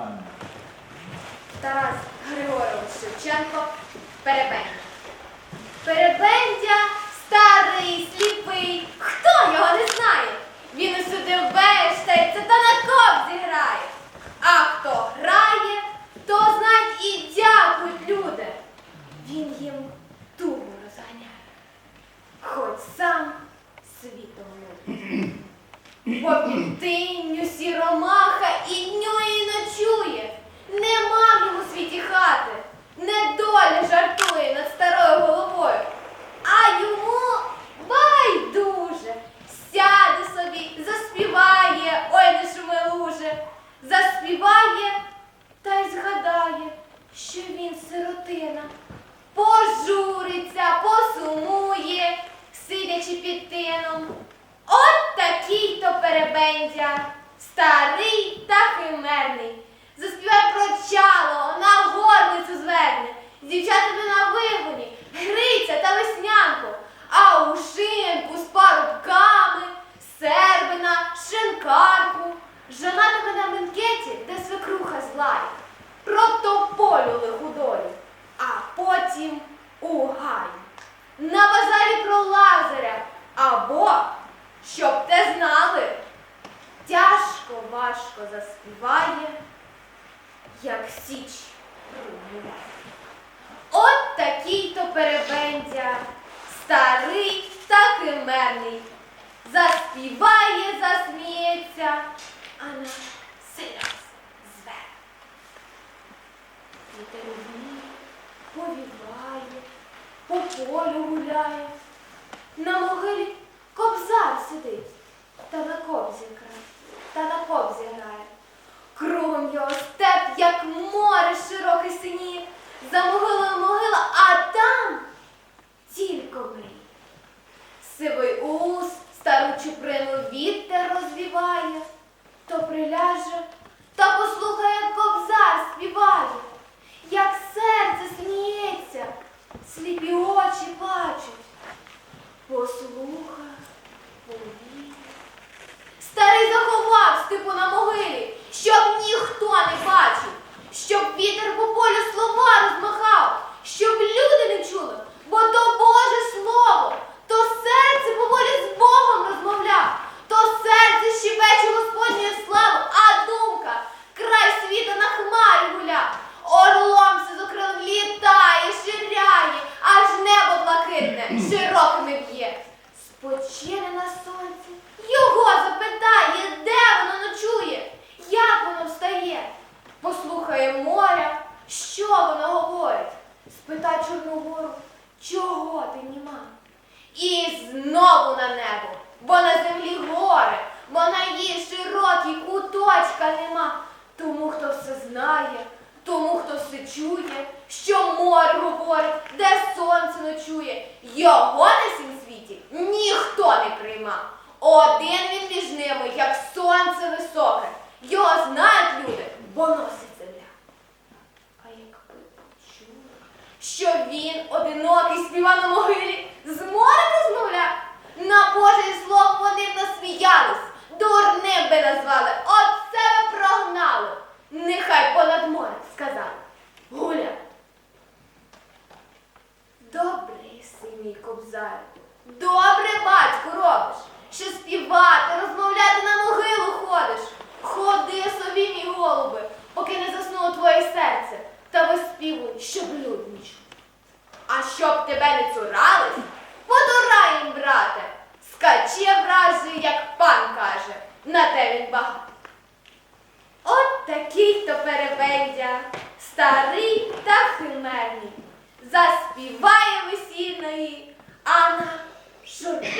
Іванівна. Тарас Григорович Шевченко Перебендя. Перебендя старий, сліпий. Хто його не знає? Він усюди вештається та на кобзі грає. А хто грає, то знають і дякують люди. Він їм думу розганяє, хоч сам світом нудить. По підтинню сіромаха і днює, і ночує. Нема в йому світі хати, недоля жартує над старою головою. А йому байдуже, сяде собі, заспіває, ой не шуми луже, заспіває та й згадає, що він сиротина. Пожуриться, посумує, сидячи під тином. От такий то перебендя, старий та химерний. Заспівай про чало, на горницю зверне, з дівчатами на вигоні, гриця та веснянку, або, щоб те знали, тяжко важко заспіває, як січ руйнуває. От такий то перебендя, старий та химерний, заспіває, засміється, а на сирас зве. Вітер віє, повіває, по полю гуляє. На могилі кобзар сидить, та на кобзі грає, та на кобзі грає. Кругом його степ, як море широке синіє, за могилою могила, а там тільки мрій. Сивий ус стару чуприну вітер розвіває, то приляже та послухає, як кобзар співає, як серце сміється, сліпі очі плачуть. Послуха, повір. Старий степу на могилі, щоб ніхто не бачив, щоб вітер по полю слова розмахав, щоб люди не чули, бо то Боже слово, то серце поволі з Богом розмовляв, то серце щебече Господньої слави, а думка край світу на хмарі гуляв. Орлом все закрилом літає, ширяє, аж небо блакитне широкими б'є. Спочине на сонці, його запитає, де воно ночує, як воно встає. Послухає моря, що воно говорить. Спитай Гору, чого ти німа? І знову на небо, бо на землі горе, бо на її широкій куточка нема. Тому, хто все знає, тому, хто все чує, що море говорить, де сонце ночує, його на сім світі ніхто не прийма. Один він між ними, як сонце високе. Його знають люди, бо носить що він одинокий співа на могилі, з морем розмовляв, на Боже слово вони б насміялись, дурним би назвали, от себе прогнали. Нехай понад морем сказали. Гуля. Добрий си, мій кобзар. Добре, батьку, робиш, що співати, розмовляти на могилу ходиш. Ходи собі, мій голуби, поки не заснуло твоє серце, та виспівуй, щоб люд не чув. А щоб тебе не цурались, подурай їм, брате, скаче вражий, як пан каже, на те він багато. От такий то переведя, старий та химерний, заспіває весільної, а на журбі